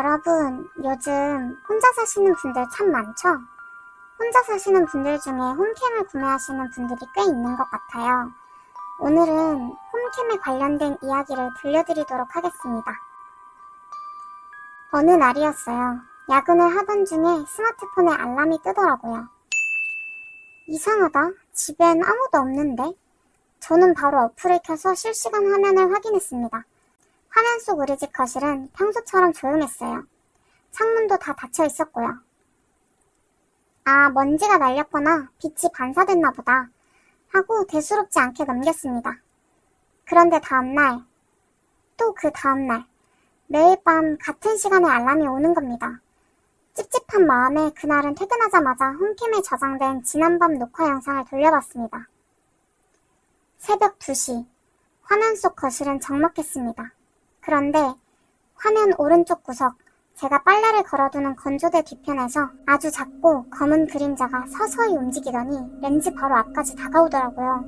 여러분, 요즘 혼자 사시는 분들 참 많죠? 혼자 사시는 분들 중에 홈캠을 구매하시는 분들이 꽤 있는 것 같아요. 오늘은 홈캠에 관련된 이야기를 들려드리도록 하겠습니다. 어느 날이었어요. 야근을 하던 중에 스마트폰에 알람이 뜨더라고요. 이상하다. 집엔 아무도 없는데? 저는 바로 어플을 켜서 실시간 화면을 확인했습니다. 화면 속 우리 집 거실은 평소처럼 조용했어요. 창문도 다 닫혀 있었고요. 아, 먼지가 날렸거나 빛이 반사됐나 보다. 하고 대수롭지 않게 넘겼습니다. 그런데 다음날, 또 그 다음날, 매일 밤 같은 시간에 알람이 오는 겁니다. 찝찝한 마음에 그날은 퇴근하자마자 홈캠에 저장된 지난밤 녹화 영상을 돌려봤습니다. 새벽 2시, 화면 속 거실은 적막했습니다. 그런데 화면 오른쪽 구석, 제가 빨래를 걸어두는 건조대 뒤편에서 아주 작고 검은 그림자가 서서히 움직이더니 렌즈 바로 앞까지 다가오더라고요.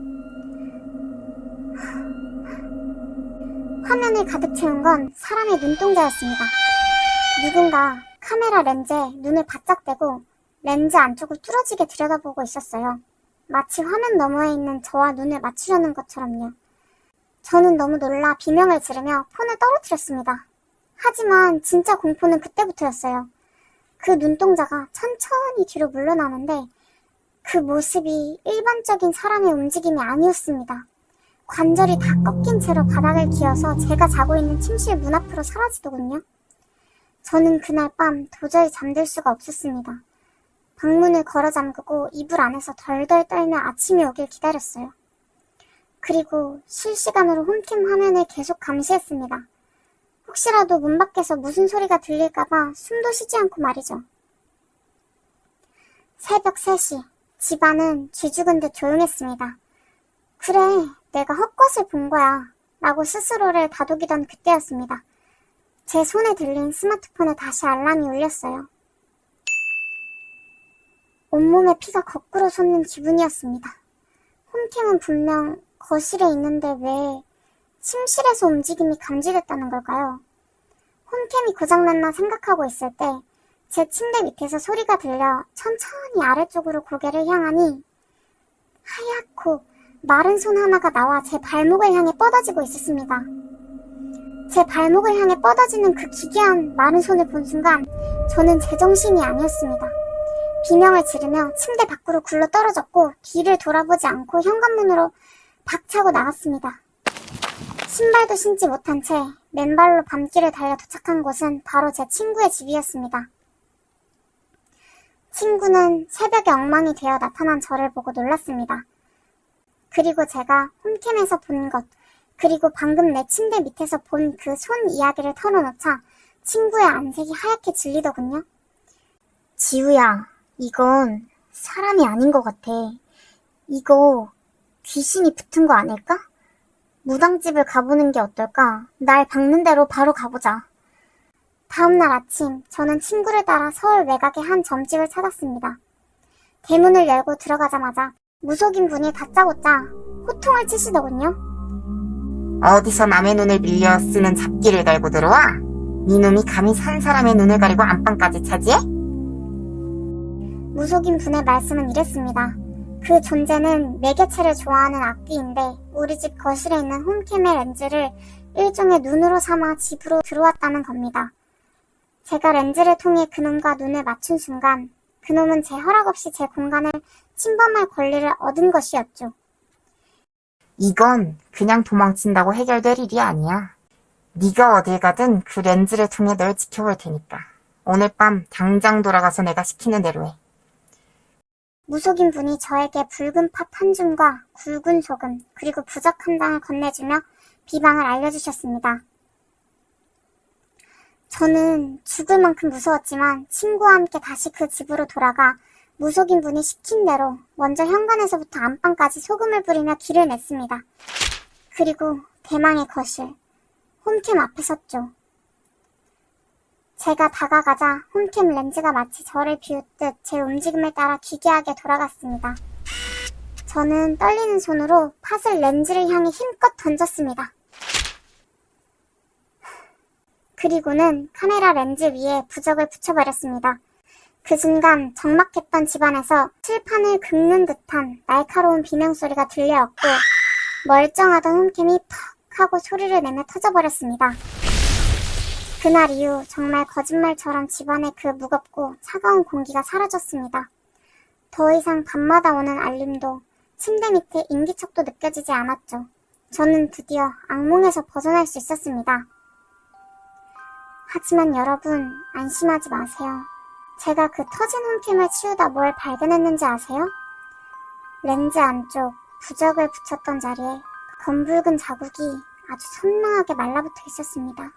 화면을 가득 채운 건 사람의 눈동자였습니다. 누군가 카메라 렌즈에 눈을 바짝 대고 렌즈 안쪽을 뚫어지게 들여다보고 있었어요. 마치 화면 너머에 있는 저와 눈을 맞추려는 것처럼요. 저는 너무 놀라 비명을 지르며 폰을 떨어뜨렸습니다. 하지만 진짜 공포는 그때부터였어요. 그 눈동자가 천천히 뒤로 물러나는데 그 모습이 일반적인 사람의 움직임이 아니었습니다. 관절이 다 꺾인 채로 바닥을 기어서 제가 자고 있는 침실 문 앞으로 사라지더군요. 저는 그날 밤 도저히 잠들 수가 없었습니다. 방문을 걸어 잠그고 이불 안에서 덜덜 떨며 아침이 오길 기다렸어요. 그리고 실시간으로 홈캠 화면을 계속 감시했습니다. 혹시라도 문 밖에서 무슨 소리가 들릴까봐 숨도 쉬지 않고 말이죠. 새벽 3시, 집안은 쥐죽은 듯 조용했습니다. 그래, 내가 헛것을 본 거야. 라고 스스로를 다독이던 그때였습니다. 제 손에 들린 스마트폰에 다시 알람이 울렸어요. 온몸에 피가 거꾸로 솟는 기분이었습니다. 홈캠은 분명 거실에 있는데 왜 침실에서 움직임이 감지됐다는 걸까요? 홈캠이 고장났나 생각하고 있을 때 제 침대 밑에서 소리가 들려 천천히 아래쪽으로 고개를 향하니 하얗고 마른 손 하나가 나와 제 발목을 향해 뻗어지고 있었습니다. 제 발목을 향해 뻗어지는 그 기괴한 마른 손을 본 순간 저는 제정신이 아니었습니다. 비명을 지르며 침대 밖으로 굴러 떨어졌고 뒤를 돌아보지 않고 현관문으로 박차고 나왔습니다. 신발도 신지 못한 채 맨발로 밤길을 달려 도착한 곳은 바로 제 친구의 집이었습니다. 친구는 새벽에 엉망이 되어 나타난 저를 보고 놀랐습니다. 그리고 제가 홈캠에서 본 것, 그리고 방금 내 침대 밑에서 본 그 손 이야기를 털어놓자 친구의 안색이 하얗게 질리더군요. 지우야, 이건 사람이 아닌 것 같아. 이거 귀신이 붙은 거 아닐까? 무당집을 가보는 게 어떨까? 날 박는 대로 바로 가보자. 다음날 아침, 저는 친구를 따라 서울 외곽의 한 점집을 찾았습니다. 대문을 열고 들어가자마자 무속인 분이 다짜고짜 호통을 치시더군요. 어디서 남의 눈을 빌려 쓰는 잡기를 달고 들어와? 니놈이 감히 산 사람의 눈을 가리고 안방까지 차지해? 무속인 분의 말씀은 이랬습니다. 그 존재는 매개체를 좋아하는 악귀인데 우리 집 거실에 있는 홈캠의 렌즈를 일종의 눈으로 삼아 집으로 들어왔다는 겁니다. 제가 렌즈를 통해 그놈과 눈을 맞춘 순간 그놈은 제 허락 없이 제 공간을 침범할 권리를 얻은 것이었죠. 이건 그냥 도망친다고 해결될 일이 아니야. 네가 어딜 가든 그 렌즈를 통해 널 지켜볼 테니까. 오늘 밤 당장 돌아가서 내가 시키는 대로 해. 무속인 분이 저에게 붉은 팥 한 줌과 굵은 소금 그리고 부적 한 장을 건네주며 비방을 알려주셨습니다. 저는 죽을 만큼 무서웠지만 친구와 함께 다시 그 집으로 돌아가 무속인 분이 시킨 대로 먼저 현관에서부터 안방까지 소금을 뿌리며 길을 냈습니다. 그리고 대망의 거실, 홈캠 앞에 섰죠. 제가 다가가자 홈캠 렌즈가 마치 저를 비웃듯 제 움직임을 따라 기괴하게 돌아갔습니다. 저는 떨리는 손으로 팥을 렌즈를 향해 힘껏 던졌습니다. 그리고는 카메라 렌즈 위에 부적을 붙여버렸습니다. 그 순간 적막했던 집안에서 칠판을 긁는 듯한 날카로운 비명소리가 들려왔고 멀쩡하던 홈캠이 퍽 하고 소리를 내며 터져버렸습니다. 그날 이후 정말 거짓말처럼 집안의 그 무겁고 차가운 공기가 사라졌습니다. 더 이상 밤마다 오는 알림도 침대 밑에 인기척도 느껴지지 않았죠. 저는 드디어 악몽에서 벗어날 수 있었습니다. 하지만 여러분, 안심하지 마세요. 제가 그 터진 홈캠을 치우다 뭘 발견했는지 아세요? 렌즈 안쪽 부적을 붙였던 자리에 검붉은 자국이 아주 선명하게 말라붙어 있었습니다.